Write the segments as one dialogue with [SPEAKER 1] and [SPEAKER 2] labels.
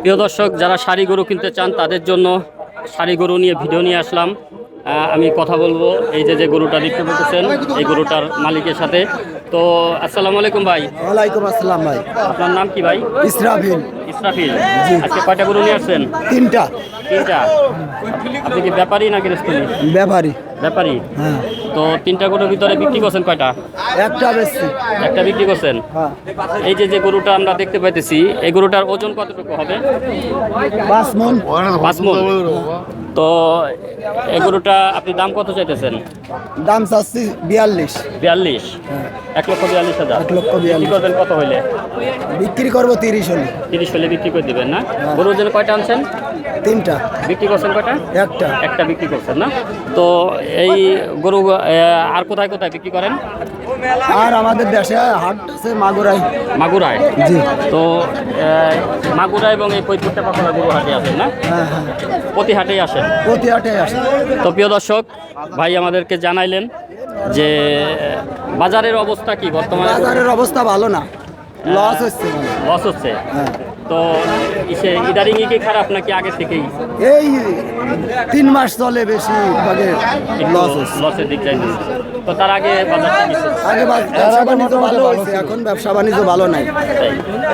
[SPEAKER 1] প্রিয় দর্শক যারা শাড়ি গরু কিনতে চান তাদের জন্য শাড়ি গরু নিয়ে ভিডিও নিয়ে আসলাম। আমি কথা বলব এই যে যে গরুটা দেখতে পেতেছেন এই গরুটার মালিকের সাথে। তো আসসালামু আলাইকুম ভাই।
[SPEAKER 2] ওয়ালাইকুম আসসালাম ভাই।
[SPEAKER 1] আপনার নাম কি ভাই?
[SPEAKER 2] ইসরাফিল।
[SPEAKER 1] ইসরাফিল। আজকে কয়টা গরু নিয়ে আসছেন?
[SPEAKER 2] তিনটা।
[SPEAKER 1] তিনটা। আপনি কি ব্যাপারী না গৃহস্থলী
[SPEAKER 2] ব্যাপারী।
[SPEAKER 1] ব্যাপারী।
[SPEAKER 2] হ্যাঁ।
[SPEAKER 1] তো তিনটা গরুর ভিতরে বিক্রি করছেন কয়টা?
[SPEAKER 2] একটা বেশি
[SPEAKER 1] একটা বিক্রি করছেন?
[SPEAKER 2] হ্যাঁ।
[SPEAKER 1] এই যে যে গরুটা আমরা দেখতে পাইতেছি এই গরুটার ওজন কতটুকু হবে?
[SPEAKER 2] পাঁচ মন।
[SPEAKER 1] পাঁচ মন। তো এই গরুটা আপনি দাম কত চাইতেছেন?
[SPEAKER 2] দাম চাচ্ছি বিয়াল্লিশ।
[SPEAKER 1] বিয়াল্লিশ? এক লক্ষ বিয়াল্লিশ হাজার।
[SPEAKER 2] এক লক্ষ বিয়াল্লিশ।
[SPEAKER 1] করবেন কত হইলে?
[SPEAKER 2] বিক্রি করব তিরিশ হলে।
[SPEAKER 1] তিরিশ হলে বিক্রি করে দিবেন না? গরুর জন্য কয়টা আনছেন?
[SPEAKER 2] তিনটা।
[SPEAKER 1] বিক্রি করছেন কয়টা?
[SPEAKER 2] একটা।
[SPEAKER 1] একটা বিক্রি করছেন না? তো এই গরু আর কোথায় কোথায় বিক্রি করেন?
[SPEAKER 2] আর আমাদের দেশে হাট আছে মাগুরাই।
[SPEAKER 1] মাগুরায়
[SPEAKER 2] জি।
[SPEAKER 1] তো মাগুরা এবং এই পৈতৃকটা পাখনা গরু হাটে আসেন না?
[SPEAKER 2] হ্যাঁ হ্যাঁ।
[SPEAKER 1] প্রতি হাটেই আসেন?
[SPEAKER 2] প্রতি হাটে আসে।
[SPEAKER 1] তো প্রিয় দর্শক ভাই আমাদেরকে জানাইলেন যে বাজারের অবস্থা কি বর্তমানে?
[SPEAKER 2] বাজারের অবস্থা ভালো না। লস হচ্ছে। মানে।
[SPEAKER 1] লস হচ্ছে।
[SPEAKER 2] হ্যাঁ।
[SPEAKER 1] তো ইসে ইদারিং কি খারাপ নাকি আগে থেকেই?
[SPEAKER 2] এই তিন মাস চলে বেশি ভাগে লস হচ্ছে।
[SPEAKER 1] লসের দিক যাই তো তার আগে
[SPEAKER 2] আগে ব্যবসা বাণিজ্য ভালো হয়েছে এখন ব্যবসা বাণিজ্য ভালো নাই।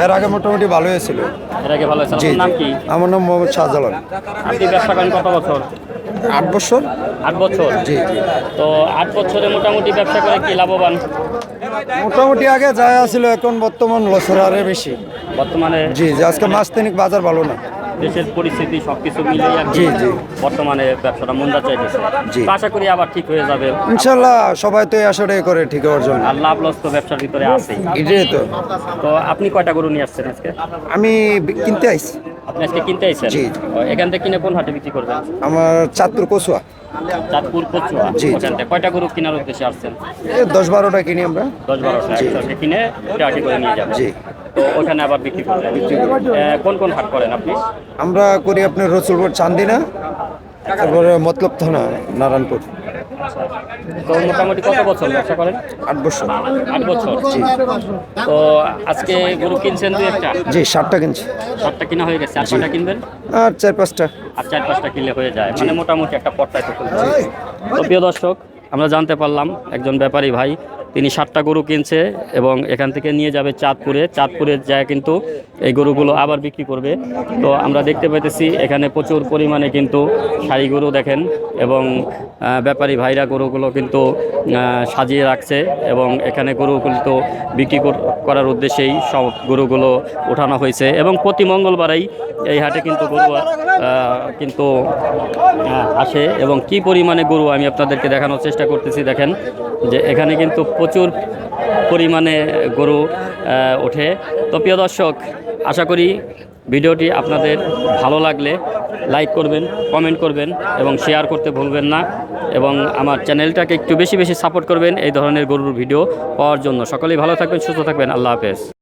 [SPEAKER 3] এর আগে মোটামুটি ভালো হয়েছিল।
[SPEAKER 1] এর আগে ভালো ছিল
[SPEAKER 3] জি
[SPEAKER 1] আপনার নাম কি?
[SPEAKER 3] আমার নাম মোহাম্মদ শাহজালাল।
[SPEAKER 1] আপনি ব্যবসা করেন কত বছর?
[SPEAKER 3] আট বছর?
[SPEAKER 1] আট বছর?
[SPEAKER 3] জি জি।
[SPEAKER 1] তো আট বছরে মোটামুটি ব্যবসা করে কি লাভবান?
[SPEAKER 3] মোটামুটি আগে যা আছিল এখন বর্তমান লসের হারে বেশি।
[SPEAKER 1] বর্তমানে?
[SPEAKER 3] জি যে আজকে মাস তিনিক বাজার ভালো না।
[SPEAKER 1] দেশের পরিস্থিতি সবকিছু আর
[SPEAKER 3] জি, জি।
[SPEAKER 1] বর্তমানে ব্যবসাটা মন্দা চাইতেছে।
[SPEAKER 3] জি।
[SPEAKER 1] আশা করি আবার ঠিক হয়ে যাবে।
[SPEAKER 3] ইনশাল্লাহ সবাই তো আশাটাই করে ঠিক হওয়ার জন্য।
[SPEAKER 1] আর লাভ লস তো ব্যবসার ভিতরে আছে
[SPEAKER 3] এটাই তো।
[SPEAKER 1] তো আপনি কয়টা গরু নিয়ে আসছেন আজকে?
[SPEAKER 3] আমি কিনতে আইছি।
[SPEAKER 1] আপনি আজকে কিনতে আইছেন?
[SPEAKER 3] জি।
[SPEAKER 1] এখান থেকে কিনে কোন হাটে বিক্রি করবেন?
[SPEAKER 3] আমার চাঁদপুর কচুয়া।
[SPEAKER 1] চাঁদপুর কচুয়া?
[SPEAKER 3] জি, জি।
[SPEAKER 1] ওখান থেকে কয়টা গরু কেনার উদ্দেশ্যে আসছেন?
[SPEAKER 3] দশ বারোটা কিনি আমরা।
[SPEAKER 1] দশ বারোটা একসাথে কিনে টাকি করে নিয়ে যাবেন।
[SPEAKER 3] জি।
[SPEAKER 1] তো ওখানে আবার বিক্রি করবেন। কোন কোন হাট করেন আপনি?
[SPEAKER 3] আমরা করি আপনার রসুলপুর চান্দিনা তারপরে মতলব থানা নারায়ণপুর।
[SPEAKER 1] তো মোটামুটি কত বছর ব্যবসা করেন?
[SPEAKER 3] আট বছর।
[SPEAKER 1] আট বছর। তো আজকে গরু কিনছেন দুই একটা?
[SPEAKER 3] জি সাতটা কিনছি।
[SPEAKER 1] সাতটা কিনা হয়ে গেছে। আর কয়টা কিনবেন?
[SPEAKER 3] আর চার পাঁচটা।
[SPEAKER 1] আর চার পাঁচটা কিনলে হয়ে যায়। মানে মোটামুটি একটা পট্টায় তো প্রিয় দর্শক আমরা জানতে পারলাম একজন ব্যাপারী ভাই তিনি সাতটা গরু কিনছে এবং এখান থেকে নিয়ে যাবে চাঁদপুরে। চাঁদপুরের যায় কিন্তু এই গরুগুলো আবার বিক্রি করবে। তো আমরা দেখতে পাইতেছি, এখানে প্রচুর পরিমাণে কিন্তু শাড়ি গরু দেখেন এবং ব্যাপারী ভাইরা গরুগুলো কিন্তু সাজিয়ে রাখছে এবং এখানে গরু কিন্তু বিক্রি কর- করার উদ্দেশ্যেই সব গরুগুলো ওঠানো হয়েছে এবং প্রতি মঙ্গলবারেই এই হাটে কিন্তু গরু কিন্তু আসে এবং কি পরিমাণে গরু আমি আপনাদেরকে দেখানোর চেষ্টা করতেছি। দেখেন যে এখানে কিন্তু প্রচুর পরিমাণে গরু ওঠে। তো প্রিয় দর্শক, আশা করি ভিডিওটি আপনাদের ভালো লাগলে লাইক করবেন, কমেন্ট করবেন এবং শেয়ার করতে ভুলবেন না এবং আমার চ্যানেলটাকে একটু বেশি বেশি সাপোর্ট করবেন এই ধরনের গরুর ভিডিও পাওয়ার জন্য। সকলেই ভালো থাকবেন, সুস্থ থাকবেন। আল্লাহ হাফেজ।